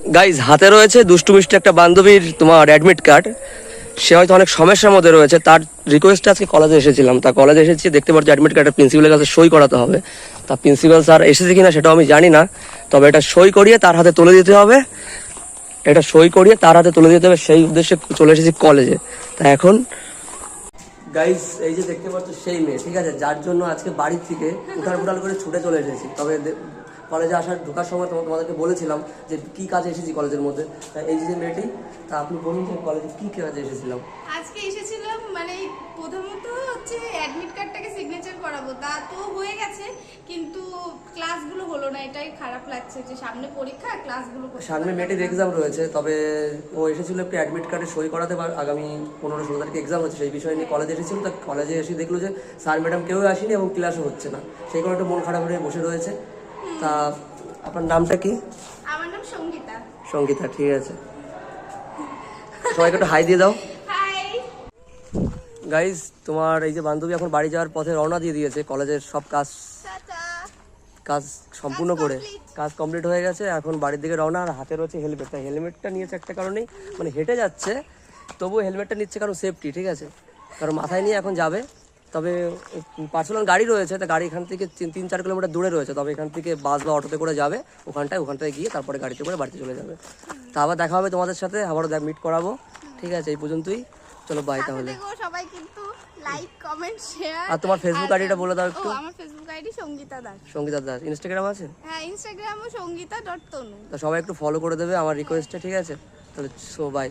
Guys হাতে রয়েছে দুষ্টু মিষ্টি একটা বান্ধবীর তোমার অ্যাডমিট কার্ড সে হয়তো অনেক সমস্যার মধ্যে রয়েছে। তার রিকোয়েস্টে আজকে কলেজে এসেছিলাম। তা কলেজে এসেছি, দেখতে পাচ্ছি অ্যাডমিট কার্ডের প্রিন্সিপালের কাছে সই করাতে হবে। তা প্রিন্সিপাল স্যার এসেছে কিনা সেটাও আমি জানি না। তবে এটা সই করিয়ে তার হাতে তুলে দিতে হবে। এটা সই করিয়ে তার হাতে তুলে দিতে হবে। সেই উদ্দেশ্যে চলে এসেছি কলেজে তা এখন গাইস এই যে দেখতে পাচ্ছ সেই মেয়ে, ঠিক আছে? যার জন্য আজকে বাড়ির থেকে উঠাল উঠাল করে ছুটে চলে এসেছি। তবে কলেজে আসার, ঢোকার সময় তোমা- তোমাদেরকে বলেছিলাম যে কি কাজে এসেছি কলেজের মধ্যে। তা এই যে মেয়েটি, তা আপনি বলুন যে কলেজে কি কাজে এসেছিলাম। আজকে এসেছিলাম মানে প্রথমত হচ্ছে অ্যাডমিট কার্ডটাকে সিগনেচার করাবো। তা তো হয়ে গেছে। কিন্তু ক্লাসগুলো হলো না এটাই খারাপ লাগছে যে সামনে পরীক্ষা ক্লাসগুলো সামনে পারলাম এক্সাম রয়েছে তবে ও এসেছিল একটু অ্যাডমিট কার্ডে সই করাতে পার আগামী পনেরো ষোলো তারিখে এক্সাম হচ্ছে সেই বিষয় নিয়ে কলেজে এসেছিল তা কলেজে এসে দেখল যে স্যার ম্যাডাম কেউ আসেনি এবং ক্লাসও হচ্ছে না। সেই কারণে একটু মন খারাপ হয়ে বসে রয়েছে। তা আপনার নামটা কি? আমার নাম সঙ্গীতা। সঙ্গীতা ঠিক আছে। সবাইকে একটু হাই দিয়ে দাও। গাইজ তোমার এই যে বান্ধবী এখন বাড়ি যাওয়ার পথে রওনা দিয়ে দিয়েছে কলেজের সব কাজ কাজ সম্পূর্ণ করে। কাজ কমপ্লিট হয়ে গেছে এখন বাড়ির দিকে রওনা আর হাতে রয়েছে হেলমেট তাই হেলমেটটা নিয়েছে একটা কারণেই মানে হেঁটে যাচ্ছে তবুও হেলমেটটা নিচ্ছে কারণ সেফটি ঠিক আছে? কারণ মাথায় নিয়ে এখন যাবে তবে পার্সোনাল গাড়ি রয়েছে তা গাড়ি এখান থেকে তিন তিন চার কিলোমিটার দূরে রয়েছে তবে এখান থেকে বাস বা অটোতে করে যাবে ওখানটায় ওখানটায় গিয়ে তারপরে গাড়িতে করে বাড়িতে চলে যাবে। তা আবার দেখা হবে তোমাদের সাথে আবারও মিট করাবো ঠিক আছে? এই পর্যন্তই। চলো বাই তাহলে। সবাই কিন্তু লাইক কমেন্ট শেয়ার আর তোমার ফেসবুক ID টা বলে দাও একটু। আমার আইডি সঙ্গীতা দাস। সঙ্গীতা দাস। ইনস্টাগ্রাম আছে? হ্যাঁ ইনস্টাগ্রামও সঙ্গীতা ডট তনু। তো সবাই একটু ফলো করে দেবে আমার রিকোয়েস্টে ঠিক আছে? তাহলে সো বাই